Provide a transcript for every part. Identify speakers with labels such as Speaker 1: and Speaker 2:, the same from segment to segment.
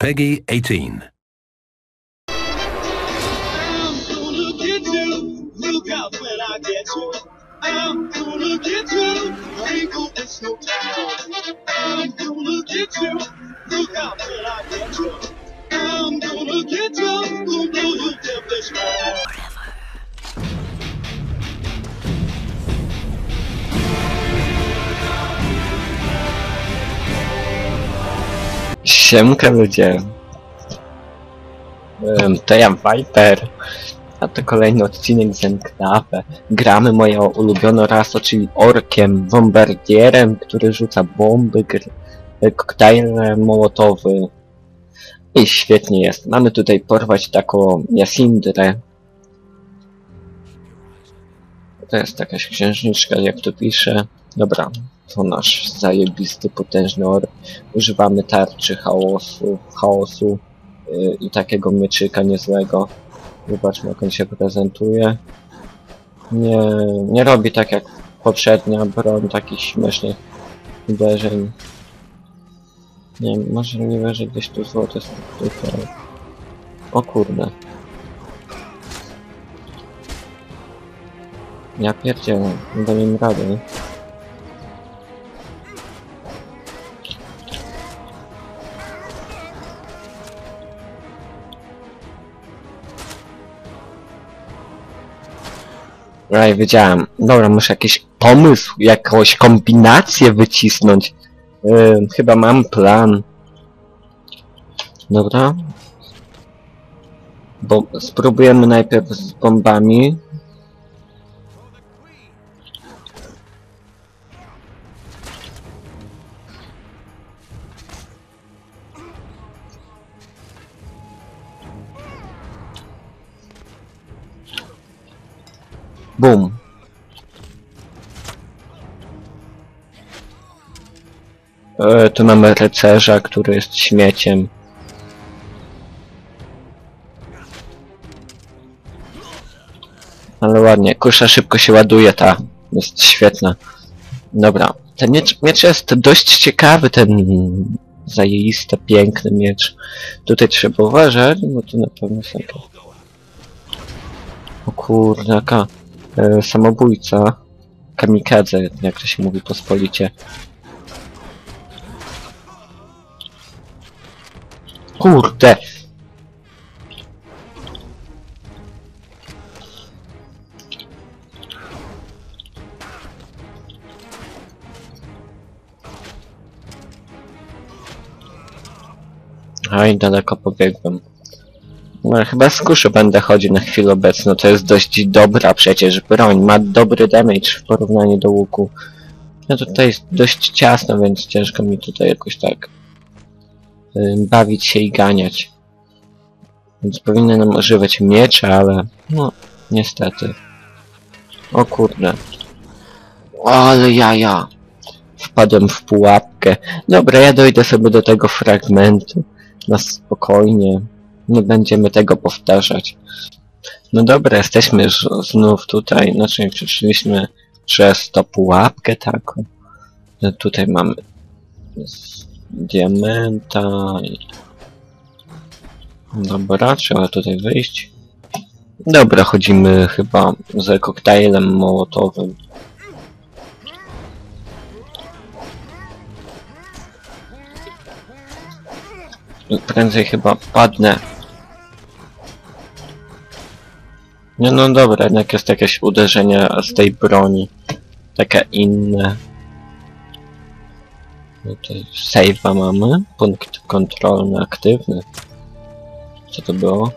Speaker 1: Peggy 18.
Speaker 2: I'm gonna get you. Look out when I get you. I'm gonna get you. Ain't gonna no time. I'm gonna get you. Look out when I get you. I'm gonna get you. Gonna wrong.
Speaker 3: Siemka ludzie. Em, To ja Viper. A to kolejny odcinek z Enclave. Gramy moją ulubioną rasą, czyli orkiem, bombardierem, który rzuca bomby, e, koktajle mołotowy. I świetnie jest. Mamy tutaj porwać taką Jasindrę. To jest jakaś księżniczka, jak to pisze. Dobra, to nasz zajebisty, potężny ork. Używamy tarczy chaosu, chaosu yy, i takiego mieczyka niezłego. Zobaczmy jak on się prezentuje. Nie, nie robi tak jak poprzednia broń takich śmiesznych uderzeń. Nie wiem, możliwe, że gdzieś tu złote struktury. O kurde. Ja pierdzielę, nie dam im rady. Raj, wiedziałem. Dobra, muszę jakiś pomysł, jakąś kombinację wycisnąć. Yy, chyba mam plan. Dobra. Bo spróbujemy najpierw z bombami. Bum. E, tu mamy rycerza, który jest śmieciem. Ale ładnie, kusza szybko się ładuje, ta jest świetna. Dobra, ten miecz, miecz jest dość ciekawy, ten zajeisty, piękny miecz. Tutaj trzeba uważać, bo tu na pewno są... O kurde, jaka samobójca. Kamikadze, jak to się mówi pospolicie. Kurde! Oj, daleko pobiegłem. No, chyba z kuszy będę chodził na chwilę obecną. To jest dość dobra przecież broń. Ma dobry damage w porównaniu do łuku. No tutaj jest dość ciasno, więc ciężko mi tutaj jakoś tak bawić się i ganiać. Więc powinienem używać miecza, ale no niestety. O kurde. Ale jaja. Wpadłem w pułapkę. Dobra, ja dojdę sobie do tego fragmentu. Na spokojnie. Nie będziemy tego powtarzać. No dobra, jesteśmy już znów tutaj. Znaczy przeszliśmy przez to pułapkę taką. No tutaj mamy diamenta. Dobra, trzeba tutaj wyjść. Dobra, chodzimy chyba za koktajlem mołotowym. Prędzej chyba padnę. Nie no dobra, jednak jest jakieś uderzenie z tej broni. Takie inne. No Tutaj save'a mamy. Punkt kontrolny aktywny. Co to było?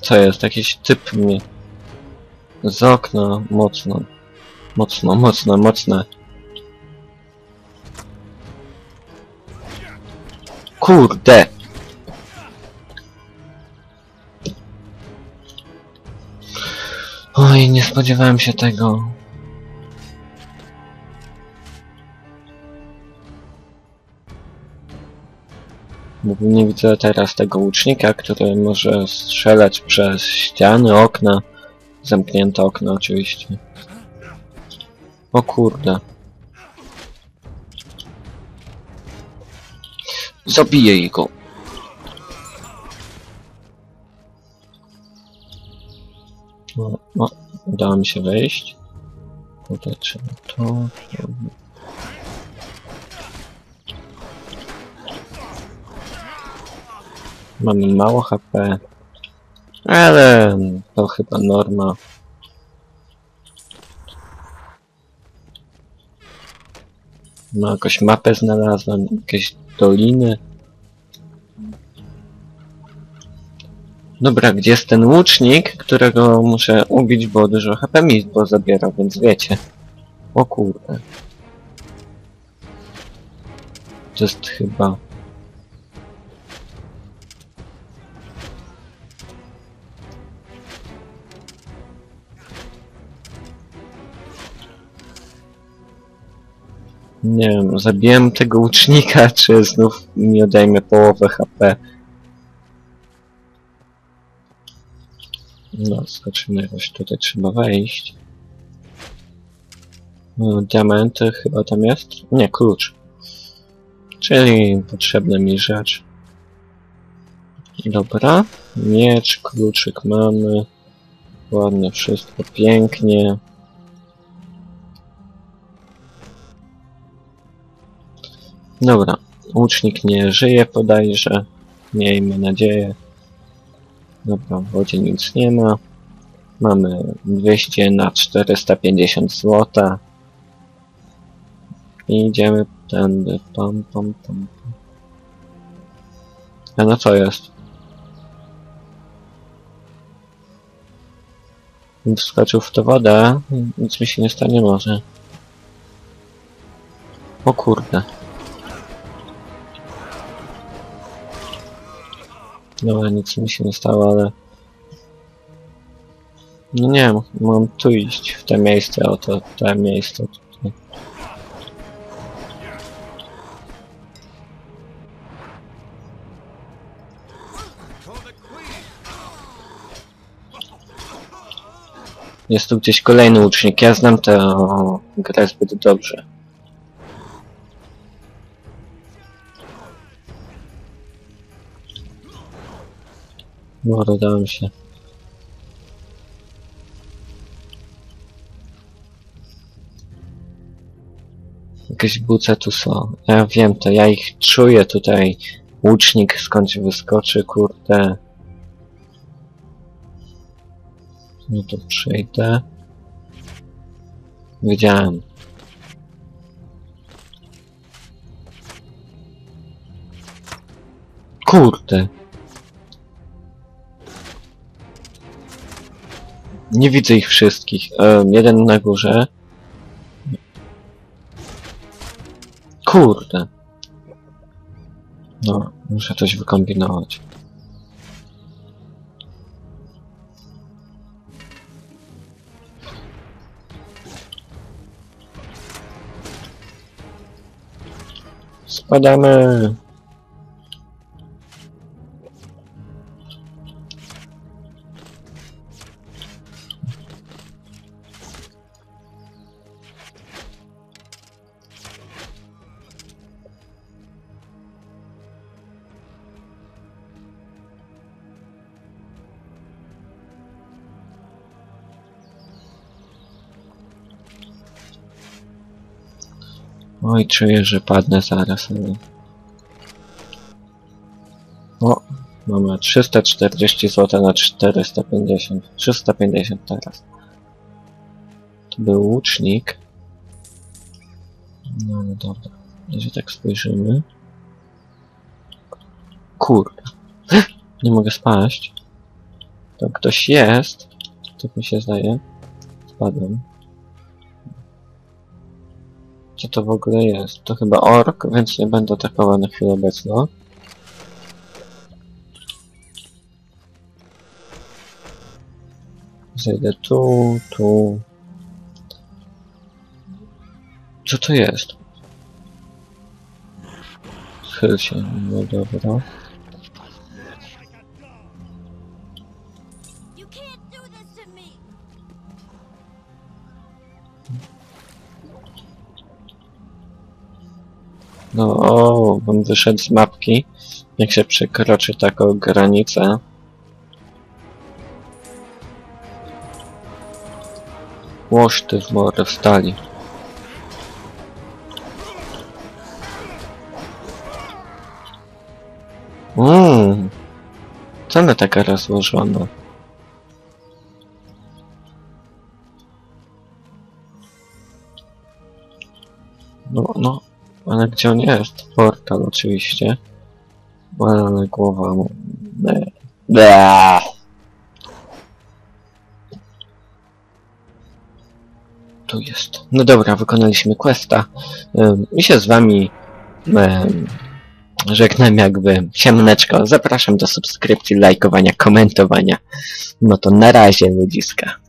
Speaker 3: Co jest? Jakiś typ mi z okna mocno. Mocno, mocno, mocno. Kurde! Oj, nie spodziewałem się tego. Nie widzę teraz tego łucznika, który może strzelać przez ściany, okna. Zamknięte okna oczywiście. O kurde. Zabiję go. O, o, udało mi się wejść. Tutaj trzeba to. Mamy mało HP. Ale to chyba norma. No jakąś mapę znalazłem, jakieś doliny. Dobra, gdzie jest ten łucznik, którego muszę ubić, bo dużo HP mi zabiera, więc wiecie. O kurde. To jest chyba... Nie wiem, zabiłem tego łucznika, czy znów mi odejmie połowę HP. No, skoczymy jakoś tutaj, trzeba wejść. No, diamenty chyba tam jest? Nie, klucz. Czyli potrzebna mi rzecz. Dobra, miecz, kluczyk mamy. Ładnie, wszystko pięknie. Dobra, łucznik nie żyje podajże. Miejmy nadzieję. Dobra, w wodzie nic nie ma. Mamy 200 na 450 złota. I idziemy tędy. Pam, pam, pam. A no co jest? Wskoczył w tę wodę. Nic mi się nie stanie może. O kurde. Dobra, nic mi się nie stało, ale... No nie mam tu iść, w te miejsce, o to, te miejsce tutaj. Jest tu gdzieś kolejny łucznik, ja znam tę grę zbyt dobrze. No, dodałem się. Jakieś buce tu są. Ja wiem to, ja ich czuję tutaj. Łucznik skądś wyskoczy, kurde. No to przejdę. Wiedziałem. Kurde. Nie widzę ich wszystkich. E, jeden na górze. Kurde. No, muszę coś wykombinować. Spadamy. Oj, czuję, że padnę zaraz. ale- O, mamy 340 zł na 450. 350 teraz. To był łucznik. No, no dobra. Jeżeli tak spojrzymy. Kurde. Nie mogę spaść. Tam ktoś jest. Tak mi się zdaje. Spadłem. Co to w ogóle jest? To chyba ork, więc nie będę atakował na chwilę obecną. Zejdę tu, tu. Co to jest? Schyl się, no dobra. No, o, on wyszedł z mapki. Jak się przekroczy taką granicę. Łoż ty w morę wstali. Mmm. Ona taka rozłożona? Ale gdzie on jest? Portal oczywiście. Ale głowa mu... Tu jest. No dobra, wykonaliśmy questa. I się z wami żegnam jakby ciemneczko. Zapraszam do subskrypcji, lajkowania, komentowania. No to na razie ludziska.